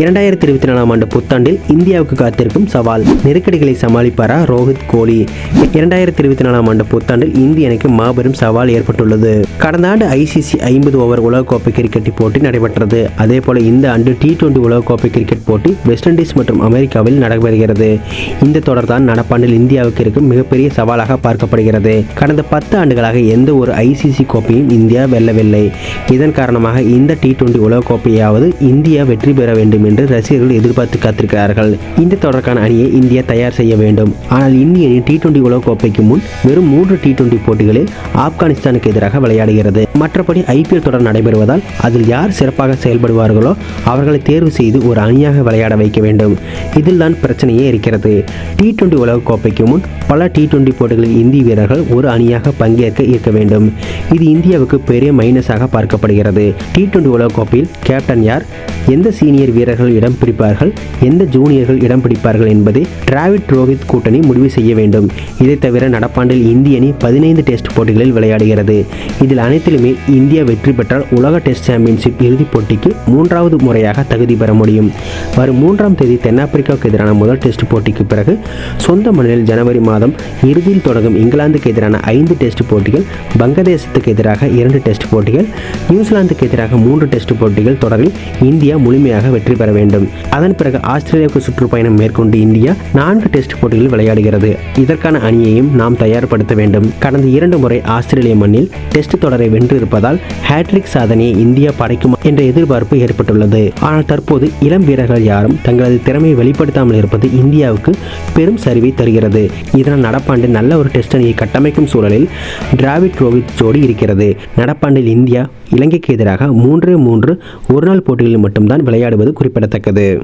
இரண்டாயிரத்தி இருபத்தி நாலாம் ஆண்டு புத்தாண்டில் இந்தியாவுக்கு காத்திருக்கும் சவால் நெருக்கடிகளை சமாளிப்பாரா ரோஹித் கோலி? இரண்டாயிரத்தி இருபத்தி நாலாம் ஆண்டு புத்தாண்டில் இந்திய அணிக்கு மாபெரும் சவால் ஏற்பட்டுள்ளது. கடந்த ஆண்டு ஐசிசி ஐம்பது ஓவர் உலகக்கோப்பை கிரிக்கெட் போட்டி நடைபெற்றது. அதே போல இந்த ஆண்டு டி டுவெண்டி உலகக்கோப்பை கிரிக்கெட் போட்டி வெஸ்ட் இண்டீஸ் மற்றும் அமெரிக்காவில் நடைபெறுகிறது. இந்த தொடர் தான் நடப்பாண்டில் இந்தியாவுக்கு இருக்கும் மிகப்பெரிய சவாலாக பார்க்கப்படுகிறது. கடந்த பத்து ஆண்டுகளாக எந்த ஒரு ஐசிசி கோப்பையும் இந்தியா வெல்லவில்லை. இதன் காரணமாக இந்த டி டுவெண்டி உலகக்கோப்பையாவது இந்தியா வெற்றி பெற வேண்டும் என்று ரசிகர்கள் எதிர்பார்த்து காத்திருக்கிறார்கள். இந்த தொடர்கான அணியை இந்தியா தயார் செய்ய வேண்டும். ஆனால் இந்திய அணி டி டுவெண்டி உலகக்கோப்பைக்கு முன் வெறும் மூன்று டி டுவெண்டி போட்டிகளில் ஆப்கானிஸ்தானுக்கு எதிராக விளையாடுகிறது. மற்றபடி ஐபிஎல் தொடர் நடைபெறுவதால் அதில் யார் சிறப்பாக செயல்படுவார்களோ அவர்களை தேர்வு செய்து ஒரு அணியாக விளையாட வைக்க வேண்டும். இதில் தான் பிரச்சனையே இருக்கிறது. டி டுவெண்டி உலகக்கோப்பைக்கு முன் பல டி டுவெண்டி போட்டிகளில் இந்திய வீரர்கள் ஒரு அணியாக பங்கேற்க இருக்க வேண்டும். இது இந்தியாவுக்கு பெரிய மைனஸாக பார்க்கப்படுகிறது. டி டுவெண்டி உலகக்கோப்பையில் கேப்டன் யார்? எந்த சீனியர் வீரர்கள் இடம் பிடிப்பார்கள் எந்த ஜூனியர்கள் இடம் பிடிப்பார்கள் என்பதை டிராவிட் ரோஹித் கூட்டணி முடிவு செய்ய வேண்டும். இதை தவிர நடப்பாண்டில் இந்திய அணி பதினைந்து டெஸ்ட் போட்டிகளில் விளையாடுகிறது. இதில் அனைத்திலுமே இந்தியா வெற்றி பெற்றால் உலக டெஸ்ட் சாம்பியன்ஷிப் இறுதிப் போட்டிக்கு மூன்றாவது முறையாக தகுதி பெற முடியும். வரும் மூன்றாம் தேதி தென்னாப்பிரிக்காவுக்கு எதிரான முதல் டெஸ்ட் போட்டிக்கு பிறகு சொந்த மண்ணில் ஜனவரி மாதம் இறுதியில் தொடங்கும் இங்கிலாந்துக்கு எதிரான ஐந்து டெஸ்ட் போட்டிகள் வங்கதேசத்துக்கு எதிராக இரண்டு டெஸ்ட் போட்டிகள் நியூசிலாந்துக்கு எதிராக மூன்று டெஸ்ட் போட்டிகள் தொடரில் இந்தியா இந்தியா முழுமையாக வெற்றி பெற வேண்டும். அதன் பிறகு ஆஸ்திரேலியாவுக்கு சுற்றுப்பயணம் மேற்கொண்டு இந்தியா நான்கு டெஸ்ட் போட்டிகளில் விளையாடுகிறது. இதற்கான அணியையும் நாம் தயார்படுத்த வேண்டும். கடந்த இரண்டு முறை ஆஸ்திரேலிய மண்ணில் டெஸ்ட் தொடரை வென்றிருப்பதால் ஹேட்ரிக் சாதனையை இந்தியா படைக்குமா என்ற எதிர்பார்ப்பு ஏற்பட்டுள்ளது. ஆனால் தற்போது இளம் வீரர்கள் யாரும் தங்களது திறமையை வெளிப்படுத்தாமல் இருப்பது இந்தியாவுக்கு பெரும் சரிவை தருகிறது. இதனால் நடப்பாண்டு நல்ல ஒரு டெஸ்ட் அணியை கட்டமைக்கும் சூழலில் டிராவிட் ரோஹித் ஜோடி இருக்கிறது. நடப்பாண்டில் இந்தியா இலங்கைக்கு எதிராக மூன்று மூன்று ஒருநாள் போட்டிகளில் மட்டும்தான் விளையாடுவது குறிப்பிடத்தக்கது.